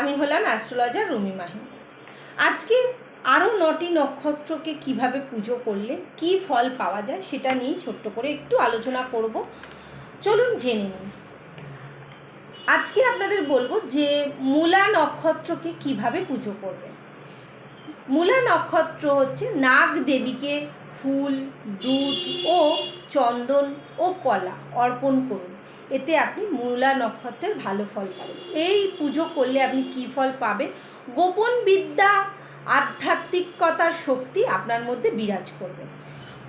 আমি হলাম অ্যাস্ট্রোলজার রুমি মাহি। আজকে আরও নটি নক্ষত্রকে কীভাবে পুজো করলে কি ফল পাওয়া যায় সেটা নিয়ে ছোট্ট করে একটু আলোচনা করব। চলুন জেনে নিন আজকে আপনাদের বলব যে মূলা নক্ষত্রকে কীভাবে পুজো করবেন মূলা নক্ষত্র হচ্ছে নাগ দেবীকে ফুল, দুধ ও চন্দন ও কলা অর্পণ করুন। এতে আপনি মূলা নক্ষত্রের ভালো ফল পাবেন। এই পুজো করলে আপনি কি ফল পাবেন? গোপন বিদ্যা, আধ্যাত্মিকতার শক্তি আপনার মধ্যে বিরাজ করবে।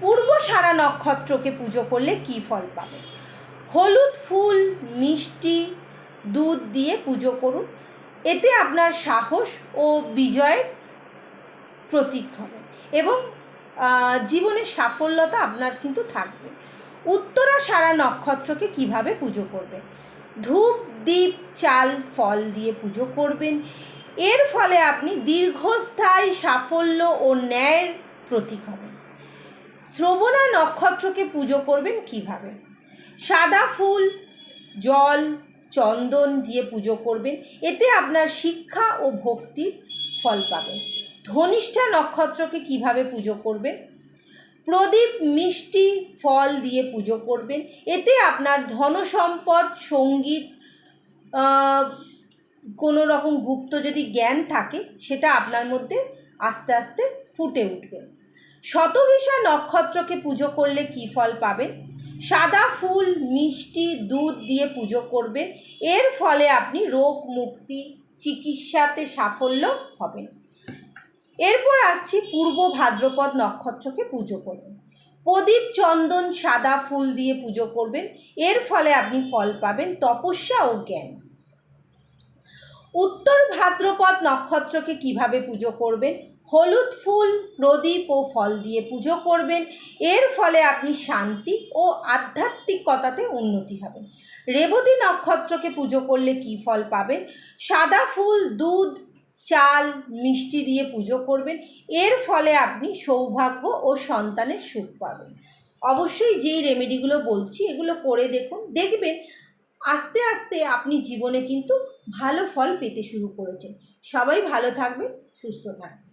পূর্ব সারা নক্ষত্রকে পুজো করলে কী ফল পাবেন? হলুদ ফুল, মিষ্টি, দুধ দিয়ে পুজো করুন। এতে আপনার সাহস ও বিজয়ের প্রতীক হবে এবং জীবনের সাফল্যতা আপনার কিন্তু থাকবে। উত্তরা সারা নক্ষত্রকে কীভাবে পুজো করবে? ধূপ দ্বীপ চাল, ফল দিয়ে পুজো করবেন। এর ফলে আপনি দীর্ঘস্থায়ী সাফল্য ও ন্যায়ের প্রতীক হবেন। শ্রবণা নক্ষত্রকে পুজো করবেন কীভাবে? সাদা ফুল, জল, চন্দন দিয়ে পুজো করবেন। এতে আপনার শিক্ষা ও ভক্তির ফল পাবেন। ধনিষ্ঠা নক্ষত্রকে কীভাবে পুজো করবেন? প্রদীপ মিষ্টি ফল দিয়ে পুজো করবেন। এতে আপনার ধনসম্পদ, সংগীত কোনো রকম গুপ্ত যদি জ্ঞান থাকে, সেটা আপনার মধ্যে আস্তে আস্তে ফুটে উঠবে। শতভিষা নক্ষত্রকে পুজো করলে কী ফল পাবেন? সাদা ফুল, মিষ্টি, দুধ দিয়ে পুজো করবেন। এর ফলে আপনি রোগ মুক্তি, চিকিৎসাতে সাফল্য হবেন। এরপর আসছি পূর্ব ভাদ্রপদ নক্ষত্রকে পুজো করবেন প্রদীপ, চন্দন, সাদা ফুল দিয়ে পুজো করবেন। এর ফলে আপনি ফল পাবেন, তপস্যা ও জ্ঞান। উত্তর ভাদ্রপদ নক্ষত্রকে কীভাবে পুজো করবেন? হলুদ ফুল, প্রদীপ ও ফল দিয়ে পুজো করবেন। এর ফলে আপনি শান্তি ও আধ্যাত্মিকতাতে উন্নতি হবেন। রেবতী নক্ষত্রকে পুজো করলে কী ফল পাবেন? সাদা ফুল, দুধ চাল, মিষ্টি দিয়ে পুজো করবেন। এর ফলে আপনি সৌভাগ্য ও সন্তানের সুখ পাবেন। অবশ্যই যেই রেমেডিগুলো বলছি, এগুলো করে দেখুন। দেখবেন আস্তে আস্তে আপনি জীবনে কিন্তু ভালো ফল পেতে শুরু করেছেন। সবাই ভালো থাকবেন, সুস্থ থাকবেন।